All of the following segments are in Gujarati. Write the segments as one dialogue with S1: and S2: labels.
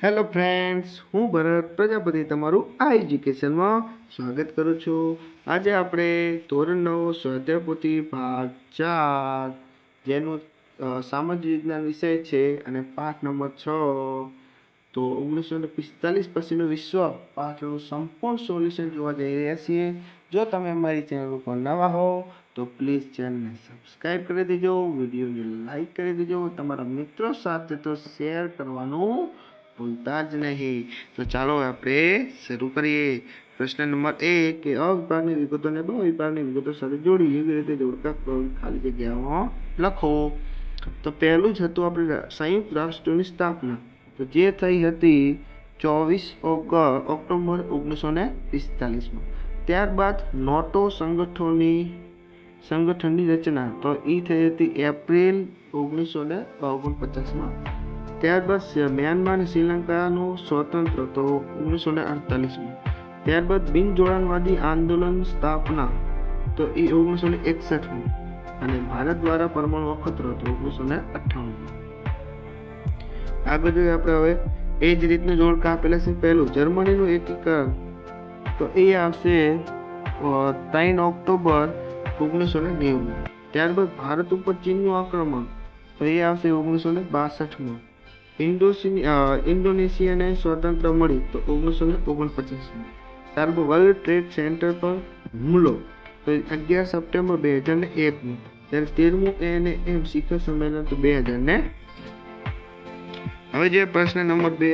S1: હેલો ફ્રેન્ડ્સ, હું ભરત પ્રજાપતિ તમારું આ એજ્યુકેશનમાં સ્વાગત કરું છું. આજે આપણે ધોરણ નવ, સ્વાધ્યાય ભાગ ચાર, જેનું સામાજિક વિજ્ઞાન વિષય છે અને પાઠ નંબર છ. તો ઓગણીસો ને પિસ્તાલીસ પછીનું વિશ્વ પાઠનું સંપૂર્ણ સોલ્યુશન જોવા જઈ રહ્યા છીએ. જો તમે અમારી ચેનલ ઉપર નવા હો, તો પ્લીઝ ચેનલને સબસ્ક્રાઈબ કરી દેજો, વિડીયોને લાઈક કરી દેજો, તમારા મિત્રો સાથે તો શેર કરવાનું ભૂલતા જ નહીં. તો ચાલો આપણે શરૂ કરીએ. પ્રશ્ન નંબર એક, કે અ વિભાગની વિગતોને બહુ વિભાગની વિગતો સાથે જોડી એવી રીતે જોડકા ખાલી જગ્યામાં લખો. તો પહેલું જ હતું આપણે સંયુક્ત રાષ્ટ્રની સ્થાપના. તો જે થઈ હતી ચોવીસ ઓક્ટોબર ઓગણીસો ને પિસ્તાલીસમાં. ત્યારબાદ નોટો સંગઠનની સંગઠનની રચના. તો એ થઈ હતી એપ્રિલ ઓગણીસો ને ઓગણપચાસમાં ત્યારબાદ મ્યાનમાર અને શ્રીલંકાનું સ્વતંત્ર તો ઓગણીસો ને અડતાલીસમાં. ત્યારબાદ બિન જોડાણવાદી આંદોલન સ્થાપના તો એ ઓગણીસો ને એકસઠમાં અને ભારત દ્વારા પરમાણુ અખતરો તો ઓગણીસો ને અઠ્ઠાણુંમાં. આગળ જોઈએ આપણે હવે એ જ રીતનું જોડકા આપેલા છે. પહેલું, જર્મનીનું એકીકરણ તો એ આવશે ત્રણ ઓક્ટોબર ઓગણીસો ને નેવું ત્યારબાદ ભારત ઉપર ચીનનું આક્રમણ તો એ આવશે ઓગણીસો ને બાસઠમાં. ઇન્ડોનેશિયાને સ્વતંત્ર મળી તો ઓગણીસો ને ઓગણપચાસમાં. ત્યારબાદ વર્લ્ડ ટ્રેડ સેન્ટર પર હુમલો તો અગિયાર સપ્ટેમ્બર બે હજાર ને એકમાં. ત્યારે તેરમું એને એમ શિખર સંમેલન તો બે હજાર ને હવે જે પ્રશ્ન નંબર બે,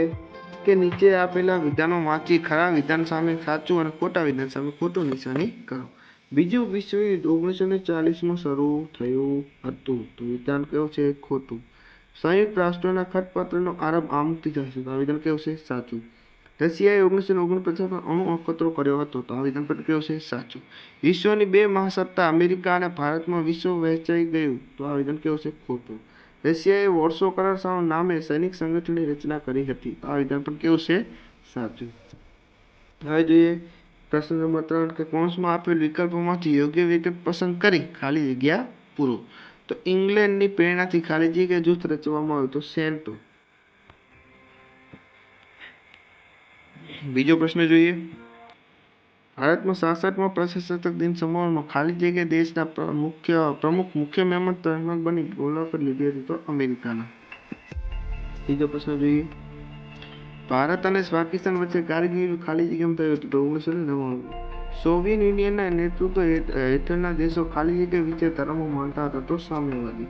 S1: કે નીચે આપેલા વિધાનો વાંચી ખરા વિધાન સામે સાચું અને ખોટા વિધાન સામે ખોટું નિશાની કરો. બીજું વિશ્વયુદ્ધ ઓગણીસો ને ચાલીસમાં શરૂ થયું હતું. તો વિધાન કેવું છે? ખોટું. સંયુક્ત રાષ્ટ્રના ખતપત્રનો આરંભ આમથી થશે. તો આવેદન કેવું છે, સાચું. રશિયાએ ઓગણીસો ઓગણપચાસમાં અણુ અખતરો કર્યો હતો. તો આવેદન પણ કેવું છે, સાચું. વિશ્વની બે મહાસત્તા, અમેરિકા અને ભારતમાં વિશ્વ વહેંચાઈ ગયું. તો આવેદન કેવું છે, ખોટું. રશિયાએ વોર્સો કરાર નામે સૈનિક સંગઠનની રચના કરી હતી. તો આ વિધાન પણ કેવું છે, સાચું. હવે જોઈએ પ્રશ્ન નંબર ત્રણ કે કૌંસમાં આપેલ વિકલ્પોમાંથી યોગ્ય વિકલ્પ પસંદ કરી ખાલી જગ્યા પૂરો. તો ઇંગ્લેન્ડની પ્રેરણાથી ખાલી જગ્યા જૂથ રચવામાં આવ્યું હતું સેન્ટો. બીજો પ્રશ્ન જોઈએ. ભારતમાં સાસઠમાં પ્રજાસત્તાક દિન સમારોહમાં ખાલી જગ્યા દેશના મુખ્ય, પ્રમુખ, મુખ્ય મહેમાન તહેમાન બની મુલાકાત લીધી હતી તો અમેરિકાના. ત્રીજો પ્રશ્ન જોઈએ. ભારત અને પાકિસ્તાન વચ્ચે કારગિલ ખાલી જગ્યામાં થયું હતું તો ઓગણીસો ને નવ્વાણું સોવિયત યુનિયનના નેતૃત્વ હેઠળના દેશો ખાલી જગ્યા વિશે ધર્મો માનતા હતા તો સામ્યવાદી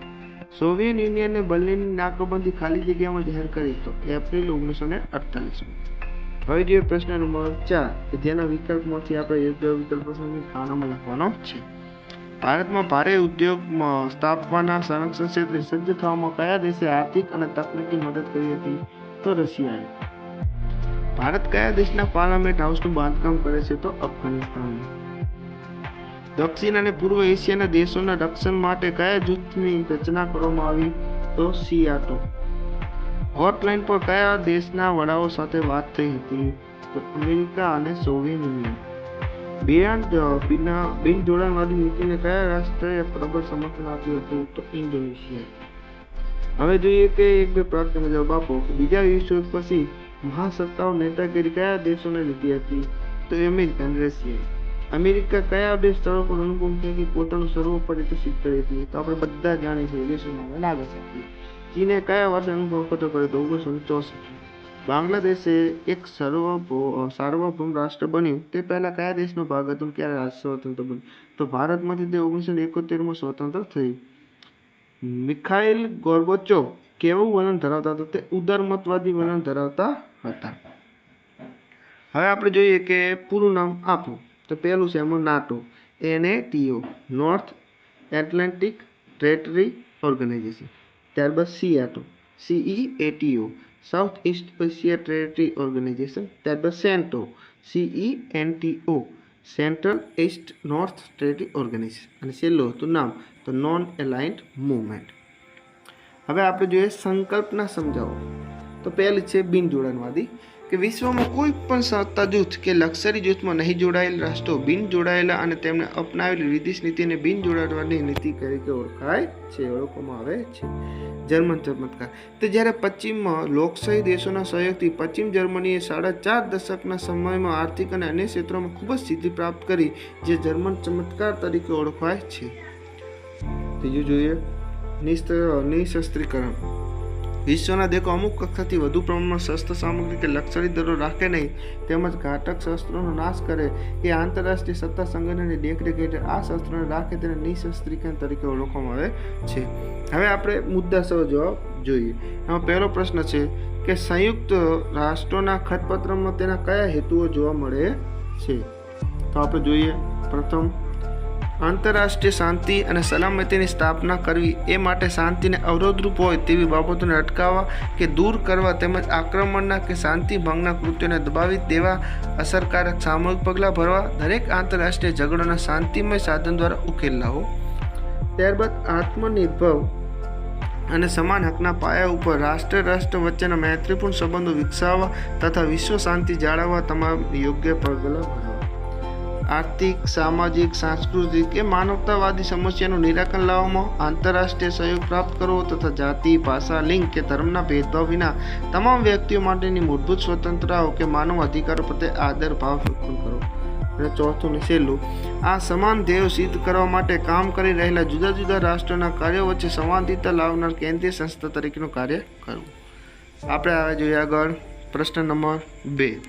S1: સોવિયત યુનિયને બર્લિનની નાકાબંધી ખાલી જગ્યામાં જાહેર કરી તો એપ્રિલ ઓગણીસો ને અડતાલીસમાં. હવે જોઈએ પ્રશ્ન નંબર ચાર, કે જેના વિકલ્પમાંથી આપણે યોગ્ય વિકલ્પ પસંદ ખાનામાં લખવાનો છે. ભારતમાં ભારે ઉદ્યોગ સ્થાપવાના સંરક્ષણ ક્ષેત્રે સજ્જ થવામાં કયા દેશે આર્થિક અને તકનીકી મદદ કરી હતી? તો રશિયાએ. ભારત કયા દેશના પાર્લામેન્ટ હાઉસનું બાંધકામ કરે છે તો અફઘાનિસ્તાન. દક્ષિણ અને પૂર્વ એશિયાના દેશોના રક્ષણ માટે કયા જૂથની રચના કરવામાં આવી તો સિયાટો. હોટલાઇન પર કયા દેશના વડાઓ સાથે વાત થઈ હતી તો અમેરિકા અને સોવિયત યુનિયન બિયાન્ડ બિના, બિન જોડાણવાદી નીતિને કયા રાષ્ટ્રએ પ્રબળ સમર્થન આપ્યું હતું તો ઇન્ડોનેશિયા. હવે જોઈએ કે એક બે પ્રશ્ન જવાબ આપો. બીજા વિશ્વ પછી મહાસત્તાઓ નેતાગીરી કયા દેશોને લીધી હતી તો અમેરિકા અને રશિયાએ અમેરિકા કયા બે સ્થળો પર અનુકૂળ છે કે પોતાનું સર્વોપરી સિદ્ધ કરી હતી તો આપણે બધા જાણીએ છીએ દેશોના નામ નાગાસાકી ચીને કયા વર્ષે અનુભવ કરતો કર્યો તો ઓગણીસો ને ચોસઠ બાંગ્લાદેશે એક સર્વભૌ સાર્વભૌમ રાષ્ટ્ર બન્યું તે પહેલા કયા દેશનો ભાગ હતો અને ક્યારે રાષ્ટ્ર સ્વતંત્ર બન્યું। તો ભારતમાંથી તે ઓગણીસો ને એકોતેરમાં સ્વતંત્ર થયું મિખાઇલ ગોર્બોચોવ કેવું વલણ ધરાવતા હતા? તે ઉદારમતવાદી વલણ ધરાવતા હતા. હવે આપણે જોઈએ કે પૂરું નામ આપો તો પહેલું છે એમાં NATO. N A T O North Atlantic treaty organisation ત્યારબાદ SEATO C E A T O South East Asia treaty organisation ત્યારબાદ CENTO C E N T O Central East North treaty organisation અને છેલ્લું હતું નામ, તો નોન એલાઇન્ડ મૂવમેન્ટ હવે આપણે જોઈએ સંકલ્પના સમજાવો. તો પહેલી છે બિન જોડાણવાદી, કે વિશ્વમાં કોઈ પણ સત્તા જૂથ કે લક્ઝરી જૂથમાં નહીં જોડાયેલ રાષ્ટ્રો બિન જોડાયેલા અને તેમણે અપનાવેલી વિદેશ નીતિને બિન જોડાણવાની નીતિ તરીકે ઓળખાય છે ઓળખવામાં આવે છે. જર્મન ચમત્કાર. તો જ્યારે પશ્ચિમમાં લોકશાહી દેશોના સહયોગથી પશ્ચિમ જર્મનીએ સાડા ચાર દશકના સમયમાં આર્થિક અને અન્ય ક્ષેત્રોમાં ખૂબ જ સિદ્ધિ પ્રાપ્ત કરી, જે જર્મન ચમત્કાર તરીકે ઓળખાય છે. ત્રીજું જોઈએ નિશસ્ત્રીકરણ. વિશ્વના દેશો અમુક કક્ષાથી વધુ પ્રમાણમાં શસ્ત્ર સામગ્રી કે લશ્કરી દળો રાખે નહીં, તેમજ ઘાતક શસ્ત્રોનો નાશ કરે એ આંતરરાષ્ટ્રીય સત્તા સંગઠનની દેખરેખ હેઠળ આ શસ્ત્રોને રાખે તેને નિઃશસ્ત્રીકરણ તરીકે ઓળખવામાં આવે છે. હવે આપણે મુદ્દા સહ જવાબ જોઈએ. એમાં પહેલો પ્રશ્ન છે કે સંયુક્ત રાષ્ટ્રોના ખતપત્રમાં તેના કયા હેતુઓ જોવા મળે છે? તો આપણે જોઈએ. પ્રથમ આંતરરાષ્ટ્રીય શાંતિ અને સલામતીની સ્થાપના કરવી એ માટે શાંતિને અવરોધરૂપ હોય તેવી બાબતોને અટકાવવા કે દૂર કરવા તેમજ આક્રમણના કે શાંતિ ભંગના કૃત્યોને દબાવી દેવા અસરકારક સામૂહિક પગલાં ભરવા દરેક આંતરરાષ્ટ્રીય ઝઘડોના શાંતિમય સાધન દ્વારા ઉકેલ લાવો. ત્યારબાદ આત્મનિર્ભર અને સમાન હકના પાયા ઉપર રાષ્ટ્ર રાષ્ટ્ર વચ્ચેના મૈત્રીપૂર્ણ સંબંધો વિકસાવવા તથા વિશ્વ શાંતિ જાળવવા તમામ યોગ્ય પગલાં આર્થિક, સામાજિક, સાંસ્કૃતિક કે માનવતાવાદી સમસ્યાનું નિરાકરણ લાવવામાં આંતરરાષ્ટ્રીય સહયોગ પ્રાપ્ત કરવો તથા જાતિ, ભાષા, લિંગ કે ધર્મના ભેદભાવ વિના તમામ વ્યક્તિઓ માટેની મૂળભૂત સ્વતંત્રતાઓ કે માનવ અધિકારો પ્રત્યે આદર, ભાવ વ્યક્ત કરો. અને ચોથું નિશેલું આ સમાન ધ્યેયો સિદ્ધ કરવા માટે કામ કરી રહેલા જુદા જુદા રાષ્ટ્રોના કાર્યો વચ્ચે સંવાદિતા લાવનાર કેન્દ્રીય સંસ્થા તરીકેનું કાર્ય કરવું. આપણે હવે જોઈએ આગળ. પ્રશ્ન નંબર બે.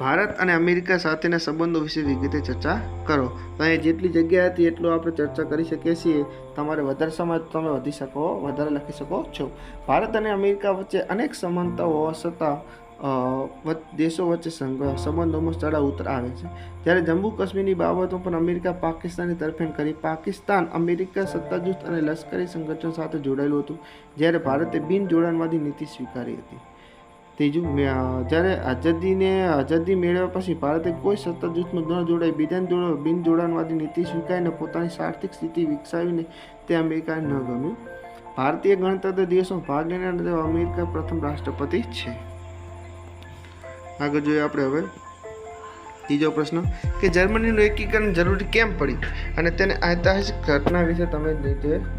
S1: ભારત અને અમેરિકા સાથેના સંબંધો વિશે વિગતે ચર્ચા કરો. તો અહીંયા જેટલી જગ્યા હતી એટલું આપણે ચર્ચા કરી શકીએ છીએ. તમારે વધારે સમય તમે વધી શકો, વધારે લખી શકો છો. ભારત અને અમેરિકા વચ્ચે અનેક સમાનતાઓ હોવા છતાં દેશો વચ્ચે સંબંધોમાં ચડાવ ઉતર આવે છે. ત્યારે જમ્મુ કાશ્મીરની બાબતો પણ અમેરિકા, પાકિસ્તાનની તરફેણ કરી. પાકિસ્તાન અમેરિકા સત્તા જૂથ અને લશ્કરી સંગઠન સાથે જોડાયેલું હતું, જ્યારે ભારતે બિન જોડાણવાદી નીતિ સ્વીકારી હતી. ત્રીજું જ્યારે આઝાદીને, આઝાદી મેળવ્યા પછી ભારતે કોઈ સત્તા જૂથમાં ન જોડાઈ, બીજાને જોડો, બિન જોડાણવાદી નીતિ સ્વીકારીને પોતાની આર્થિક સ્થિતિ વિકસાવીને તે અમેરિકાને ન ગમ્યું. ભારતીય ગણતંત્ર દિવસમાં ભાગ લેનાર અમેરિકા પ્રથમ રાષ્ટ્રપતિ છે. આગળ જોઈએ આપણે હવે ત્રીજો પ્રશ્ન, કે જર્મનીનું એકીકરણ જરૂરી કેમ પડી અને તેને ઐતિહાસિક ઘટના વિશે તમે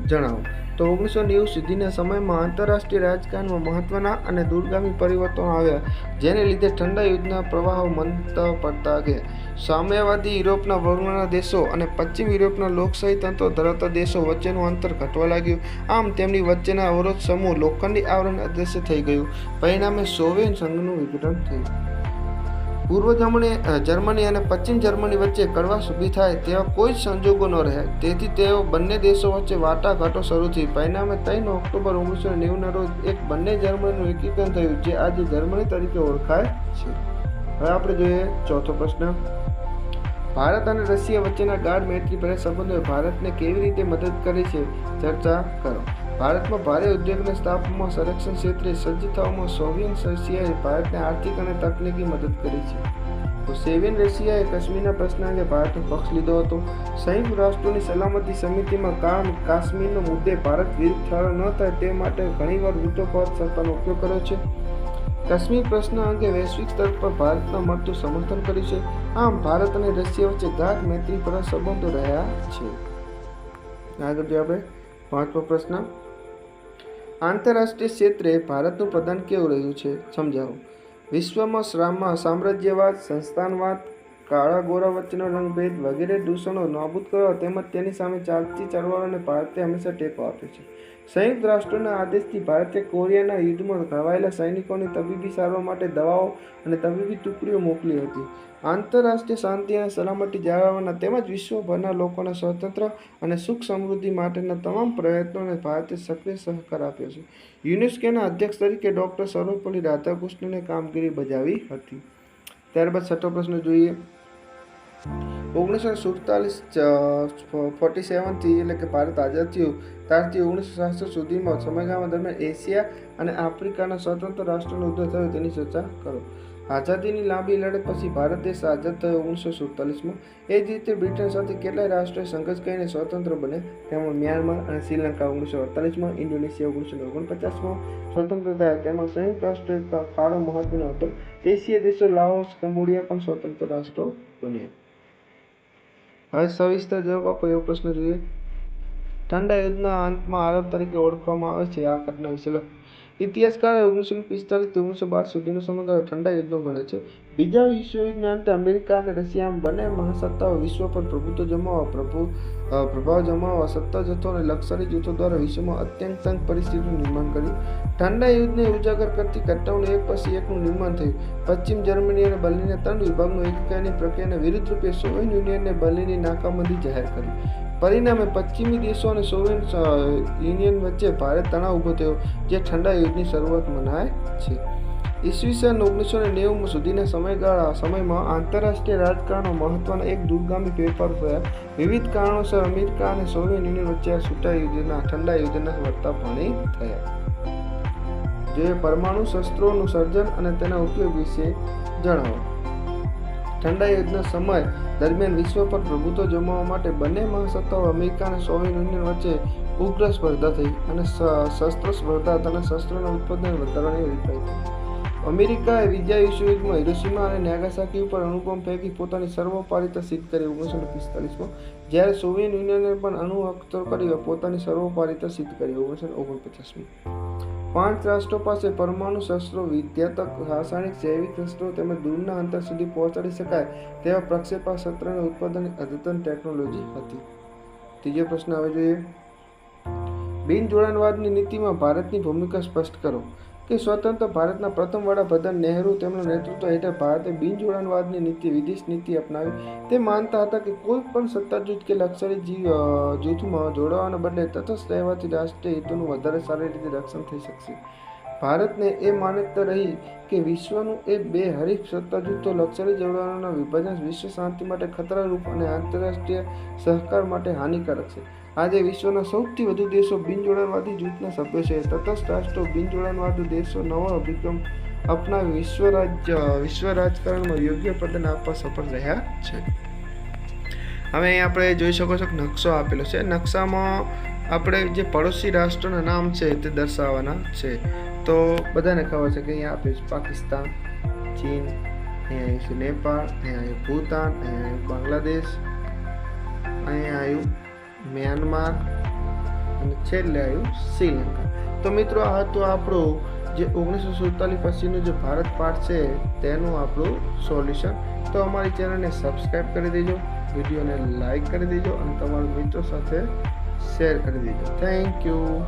S1: જણાવો. તો ઓગણીસો નેવું સુધીના સમયમાં આંતરરાષ્ટ્રીય રાજકારણમાં મહત્વના અને દૂરગામી પરિવર્તનો આવ્યા, જેને લીધે ઠંડા યુદ્ધના પ્રવાહો મંદતા પડતા ગયા સામ્યવાદી યુરોપના વર્ગના દેશો અને પશ્ચિમ યુરોપના લોકશાહી તંત્રો ધરાવતા દેશો વચ્ચેનું અંતર ઘટવા લાગ્યું. આમ તેમની વચ્ચેના અવરોધ સમૂહ લોખંડી આવરણ અદૃશ્ય થઈ ગયું. પરિણામે સોવિયત સંઘનું વિઘટન થયું. પૂર્વ જર્મની જર્મની અને પશ્ચિમ જર્મની વચ્ચે કડવાશ ઊભી થાય તેવા કોઈ જ સંજોગો ન રહ્યા તેથી તેઓ બંને દેશો વચ્ચે વાટાઘાટો શરૂ થઈ. પરિણામે ત્રણ ઓક્ટોબર ઓગણીસો નેવુંના રોજ એક બંને જર્મનીનું એકીકરણ થયું, જે આજે જર્મની તરીકે ઓળખાય છે. હવે આપણે જોઈએ ચોથો પ્રશ્ન. ભારત અને રશિયા વચ્ચેના ગાઢ મૈત્રીભર્યા સંબંધોએ ભારતને કેવી રીતે મદદ કરી છે? ચર્ચા કરો. ભારતમાં ભારે ઉદ્યોગને સ્થાપવામાં સંરક્ષણ ક્ષેત્રે સજ્જ થવામાં સોવિયન રશિયાએ ભારતને આર્થિક અને તકનીકી મદદ કરી છે. સેવિયન રશિયાએ કાશ્મીરના પ્રશ્ન અંગે ભારતનો પક્ષ લીધો હતો. સંયુક્ત રાષ્ટ્રોની સલામતી સમિતિમાં કામ કાશ્મીરનો મુદ્દે ભારત વિરુદ્ધ ઠરાવ ન થાય તે માટે ઘણીવાર વૃદ્ધો પાવર સરકારનો ઉપયોગ કર્યો છે. કાશ્મીર પ્રશ્ન અંગે વૈશ્વિક સ્તર પર ભારતના મળતું સમર્થન કર્યું છે. આમ ભારત અને રશિયા વચ્ચે ગાઢ મૈત્રીપૂર્ણ સંબંધો રહ્યા છે. આગળ જો આપણે પાંચમો પ્રશ્ન. આંતરરાષ્ટ્રીય ક્ષેત્રે ભારતનું પ્રદાન કેવું રહ્યું છે, સમજાવો. વિશ્વમાં શ્રામમાં સામ્રાજ્યવાદ, સંસ્થાનવાદ, કાળા ગોરા વચ્ચેનો રંગભેદ વગેરે દૂષણો નાબૂદ કરવા તેમજ તેની સામે ચાલતી ચળવળોને ભારતે હંમેશા ટેકો આપ્યો છે. સંયુક્ત રાષ્ટ્રના આદેશથી ભારતે કોરિયાના યુદ્ધમાં ઘવાયેલા સૈનિકોની તબીબી સારવાર માટે દવાઓ અને તબીબી ટુકડીઓ મોકલી હતી. આંતરરાષ્ટ્રીય શાંતિ અને સલામતી જાળવવાના તેમજ વિશ્વભરના લોકોના સ્વતંત્ર અને સુખ સમૃદ્ધિ માટેના તમામ પ્રયત્નોને ભારતે સક્રિય સહકાર આપ્યો છે. યુનેસ્કોના અધ્યક્ષ તરીકે ડૉક્ટર સર્વપલ્લી રાધાકૃષ્ણને કામગીરી બજાવી હતી. ત્યારબાદ છઠ્ઠો પ્રશ્ન જોઈએ. ઓગણીસો સુડતાલીસ ફોર્ટી સેવનથી એટલે કે ભારત આઝાદ થયું ત્યારથી ઓગણીસો સાતસો સુધીમાં સમયગાળા દરમિયાન એશિયા અને આફ્રિકાના સ્વતંત્ર રાષ્ટ્રનો ઉદય થયો તેની ચર્ચા કરો. આઝાદીની લાંબી લડત પછી ભારત દેશ આઝાદ થયો ઓગણીસો સુડતાલીસમાં. એ જ રીતે બ્રિટન સાથે કેટલાય રાષ્ટ્રોએ સંઘર્ષ કરીને સ્વતંત્ર બને તેમાં મ્યાનમાર અને શ્રીલંકા ઓગણીસો અડતાલીસમાં, ઇન્ડોનેશિયા ઓગણીસો ઓગણપચાસમાં સ્વતંત્ર થયા. તેમાં સંયુક્ત રાષ્ટ્રોએ ફાળો મહત્વનો હતો. એશિયા દેશો, લાઓસ, કંબોડિયા પણ સ્વતંત્ર રાષ્ટ્રો બન્યા. હવે સવિસ્તર જવાબ આપો, એવો પ્રશ્ન જોઈએ. ઠંડા યુદ્ધના અંતમાં આરબ તરીકે ઓળખવામાં આવે છે. આ ઘટના વિશે લખો ઇતિહાસકાર ઓગણીસો પિસ્તાળીસથી ઓગણીસો બાર સુધીનો સમયગાળો ઠંડા યુદ્ધનો ગણે છે. બીજા વિશ્વયુદ્ધના અંતે અમેરિકા અને રશિયા બંને મહાસત્તાઓ વિશ્વ પર પ્રભુત્વ જમાવવા, પ્રભુ પ્રભાવ જમાવવા, સત્તા જથ્થો અને લશ્કરી જૂથો દ્વારા વિશ્વમાં અત્યંત સંઘ પરિસ્થિતિનું નિર્માણ કર્યું. ઠંડા યુદ્ધને ઉજાગર કરતી ઘટનાઓનું એક પછી એકનું નિર્માણ થયું. પશ્ચિમ જર્મની અને બર્લિને ત્રણ વિભાગનું એકીકરણની પ્રક્રિયાને વિરુદ્ધ રૂપે સોવિયત યુનિયનને બર્લિનની નાકાબંધી જાહેર કરી. પરિણામે પશ્ચિમી દેશો અને સોવિયત યુનિયન વચ્ચે ભારે તણાવ ઊભો થયો, જે ઠંડા યુદ્ધની શરૂઆત મનાય છે. ઈસવીસન ઓગણીસો ને નેવું સુધીના સમયગાળા, સમયમાં આંતરરાષ્ટ્રીય રાજકારણમાં મહત્વના એક દૂરગામી ફેરફાર થયા. વિવિધ કારણોસર અમેરિકા અને સોવિયત યુનિયન વચ્ચે છૂટા યુદ્ધના, ઠંડા યુદ્ધના વર્તાપણી થયા. જે પરમાણુ શસ્ત્રોનું સર્જન અને તેના ઉપયોગ વિશે જણાવો. ઠંડા યુદ્ધના સમય દરમિયાન વિશ્વ પર પ્રભુત્વ જમાવવા માટે બંને મહાસત્તાઓ અમેરિકા અને સોવિયત યુનિયન વચ્ચે ઉગ્ર સ્પર્ધા થઈ અને શસ્ત્ર સ્પર્ધા અને શસ્ત્રોના ઉત્પાદન વધારવાની રીત થઈ અમેરિકાએ બીજા વિશ્વયુદ્ધમાં હિરોશીમા અને નાગાસાકી ઉપર અણુબોમ્બ ફેંકી પોતાની સર્વોપારિતા સિદ્ધ કરી ઓગણીસો પિસ્તાલીસમાં. જ્યારે સોવિયત યુનિયને પણ અણુ અસ્ત્રો કરી પોતાની સર્વોપારિતા સિદ્ધ કરી ઓગણીસો ઓગણપચાસમાં. પાંચ રાષ્ટ્રો પાસે પરમાણુ શસ્ત્રો વિદ્યાતક રાસાયણિક જૈવિક શસ્ત્રો તેમજ દૂરના અંતર સુધી પહોંચાડી શકાય તેવા પ્રક્ષેપાસ્ત્રના ઉત્પાદન અદ્યતન ટેકનોલોજી હતી. ત્રીજો પ્રશ્ન હવે જોઈએ. બિન જોડાણવાદની નીતિમાં ભારતની ભૂમિકા સ્પષ્ટ કરો. કે સ્વતંત્ર ભારતના પ્રથમ વડાપ્રધાન નહેરુ તેમના નેતૃત્વ હેઠળ ભારતે બિન જોડાણવાદની નીતિ, વિદેશ નીતિ અપનાવી. તે માનતા હતા કે કોઈ પણ સત્તા જૂથ કે જી- જૂથમાં જોડાવાના બદલે તટસ્થ રહેવાથી રાષ્ટ્રીય હિતોનું વધારે સારી રીતે રક્ષણ થઈ શકશે. ભારતને એ માન્યતા રહી કે વિશ્વનું એ બે હરીફ સત્તા જૂથો લશ્કરી જોડાણોના વિભાજન વિશ્વ શાંતિ માટે ખતરારૂપ અને આંતરરાષ્ટ્રીય સહકાર માટે હાનિકારક છે. આજે વિશ્વના સૌથી વધુ દેશો બિનજોડાણવાદી જૂથના સભ્યો છે. તટસ્થ રાષ્ટ્રો બિનજોડાણવાદી દેશો નવો અભિગમ અપનાવી વિશ્વ રાજ્ય, વિશ્વ રાજકારણમાં યોગ્ય પ્રદાન આપવા સફળ રહ્યા છે. હવે આપણે જોઈ શકો છો કે નકશો આપેલો છે. નકશામાં આપણે જે પડોશી રાષ્ટ્રોના નામ છે તે દર્શાવવાના છે. તો બધાને ખબર છે કે અહીંયા આપ્યું છે પાકિસ્તાન, ચીન, અહીંયા આવ્યું છે નેપાળ, અહીંયા આવ્યું ભૂતાન, અહીંયા આવ્યું બાંગ્લાદેશ, અહીંયા આવ્યું મ્યાનમાર અને છેલ્લે આવ્યું શ્રીલંકા. તો મિત્રો, આ હતું આપણું જે ઓગણીસો સુડતાલીસ પછીનું જે ભારત પાઠ છે, તેનું આપણું સોલ્યુશન. તો અમારી ચેનલને સબસ્ક્રાઈબ કરી દેજો, વિડીયોને લાઈક કરી દેજો અને તમારા મિત્રો સાથે શેર કરી દેજો. Thank you.